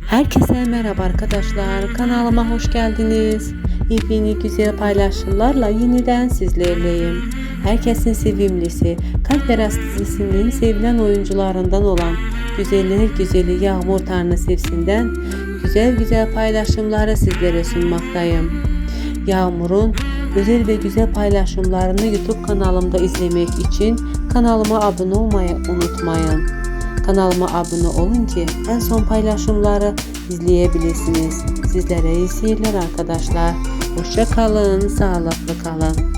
Herkese merhaba arkadaşlar. Kanalıma hoş geldiniz. Yepyeni güzel paylaşımlarla yeniden sizlerleyim. Herkesin sevimlisi, Kalp Eras dizisinin sevilen oyuncularından olan Güzeller Güzeli Yağmur Tanrı Sevsin'den güzel güzel paylaşımları sizlere sunmaktayım. Yağmur'un özel ve güzel paylaşımlarını YouTube kanalımda izlemek için kanalıma abone olmayı unutmayın. Kanalıma abone olun ki en son paylaşımları izleyebilirsiniz. Sizlere iyi seyirler arkadaşlar. Hoşça kalın, sağlıklı kalın.